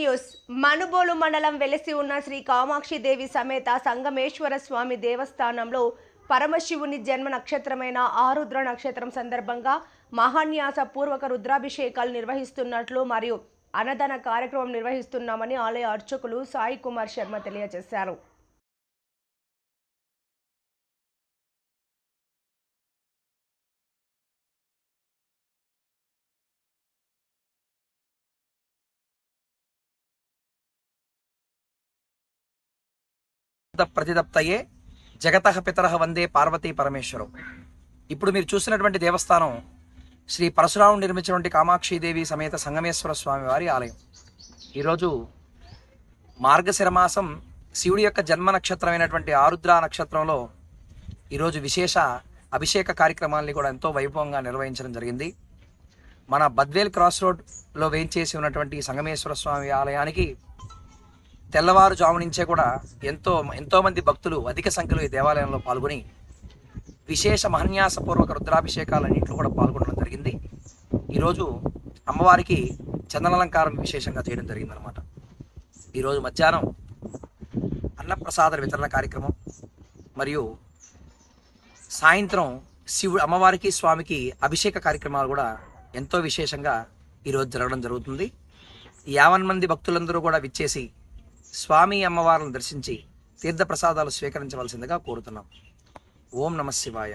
News. Manubolu మండలం వెలసి ఉన్న శ్రీ కామాక్షి దేవి సమేత సంగమేశ్వర స్వామి దేవస్థానంలో పరమశివుని జన్మ నక్షత్రమైన ఆరుద్ర నక్షత్రం సందర్భంగా మహాన్యాస పూర్వక రుద్రాభిషేకాలు నిర్వహిస్తున్నట్లు మరియు అన్నదాన కార్యక్రమం నిర్వహిస్తున్నామని ఆలయ అర్చకులు సాయి కుమార్ శర్మ తెలియజేశారు. ప్రతిదప్తయే జగత పితర వందే పార్వతీ పరమేశ్వరం. ఇప్పుడు మీరు చూసినటువంటి దేవస్థానం శ్రీ పరశురాముడు నిర్మించినటువంటి కామాక్షీదేవి సమేత సంగమేశ్వర స్వామి వారి ఆలయం. ఈరోజు మార్గశిర మాసం శివుడి యొక్క జన్మ నక్షత్రమైనటువంటి ఆరుద్ర నక్షత్రంలో ఈరోజు విశేష అభిషేక కార్యక్రమాల్ని కూడా ఎంతో వైభవంగా నిర్వహించడం జరిగింది. మన బద్వేల్ క్రాస్ రోడ్లో వేయించేసి ఉన్నటువంటి సంగమేశ్వర స్వామి ఆలయానికి తెల్లవారుజాము నుంచే కూడా ఎంతో ఎంతోమంది భక్తులు అధిక సంఖ్యలో ఈ దేవాలయంలో పాల్గొని విశేష మహన్యాసపూర్వక రుద్రాభిషేకాలన్నింటిలో కూడా పాల్గొనడం జరిగింది. ఈరోజు అమ్మవారికి చందనాలంకారం విశేషంగా చేయడం జరిగింది అనమాట ఈరోజు మధ్యాహ్నం అన్నప్రసాద వితరణ కార్యక్రమం మరియు సాయంత్రం శివుడు అమ్మవారికి స్వామికి అభిషేక కార్యక్రమాలు కూడా ఎంతో విశేషంగా ఈరోజు జరగడం జరుగుతుంది. యావన్ మంది భక్తులందరూ కూడా విచ్చేసి స్వామి అమ్మవారిని దర్శించి తీర్థప్రసాదాలు స్వీకరించవలసిందిగా కోరుతున్నాం. ఓం నమ శివాయ.